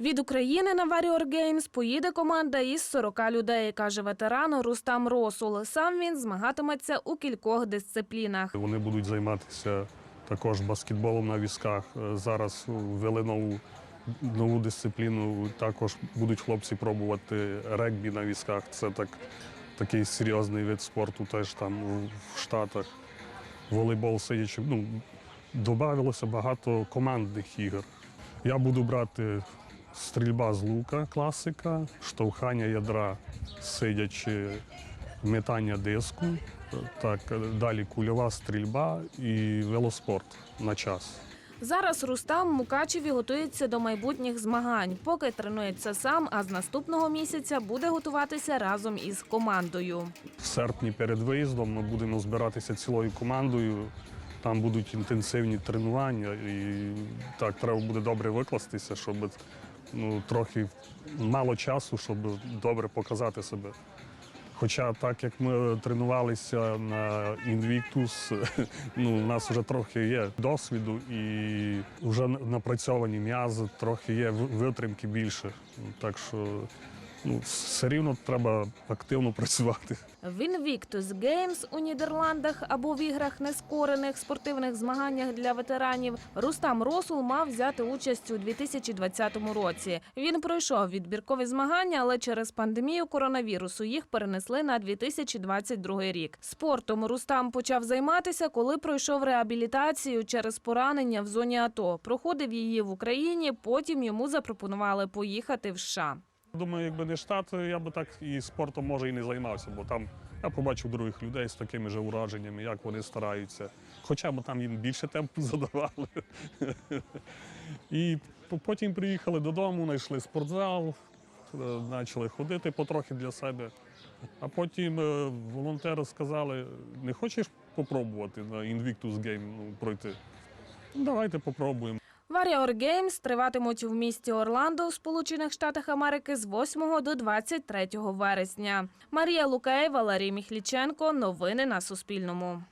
Від України на Warrior Games поїде команда із 40 людей, каже ветеран Рустам Росул. Сам він змагатиметься у кількох дисциплінах. Вони будуть займатися також баскетболом на візках. Е, Зараз ввели нову, нову дисципліну. Також будуть хлопці пробувати регбі на візках. Це так, такий серйозний вид спорту теж там в Штатах. Волейбол сидячи. Ну, додавалося багато командних ігор. Я буду брати стрільба з лука, класика, штовхання ядра, сидячи, метання диску. Так, далі кульова стрільба і велоспорт на час. Зараз Рустам Мукачеві готується до майбутніх змагань. Поки тренується сам, а з наступного місяця буде готуватися разом із командою. В серпні перед виїздом ми будемо збиратися цілою командою. Там будуть інтенсивні тренування, і так треба буде добре викластися, щоб ну, трохи мало часу, щоб добре показати себе. Хоча так як ми тренувалися на Invictus, ну, у нас вже трохи є досвіду і вже напрацьовані м'язи, трохи є витримки більше. Так що ну, все рівно треба активно працювати. В Invictus Games у Нідерландах або в іграх нескорених спортивних змаганнях для ветеранів Рустам Росул мав взяти участь у 2020 році. Він пройшов відбіркові змагання, але через пандемію коронавірусу їх перенесли на 2022 рік. Спортом Рустам почав займатися, коли пройшов реабілітацію через поранення в зоні АТО. Проходив її в Україні. Потім йому запропонували поїхати в США. Думаю, якби не штат, я би так і спортом може і не займався, бо там я побачив других людей з такими ж ураженнями, як вони стараються. Хоча б там їм більше темпу задавали. І потім приїхали додому, знайшли спортзал, е, почали ходити потрохи для себе. А потім е, волонтери сказали, не хочеш попробувати на Invictus Game ну, пройти? «Ну, Давайте попробуємо. Warrior Games триватимуть в місті Орландо у Сполучених Штатах Америки з 8 до 23 вересня. Марія Лукей, Валерій Міхліченко. Новини на Суспільному.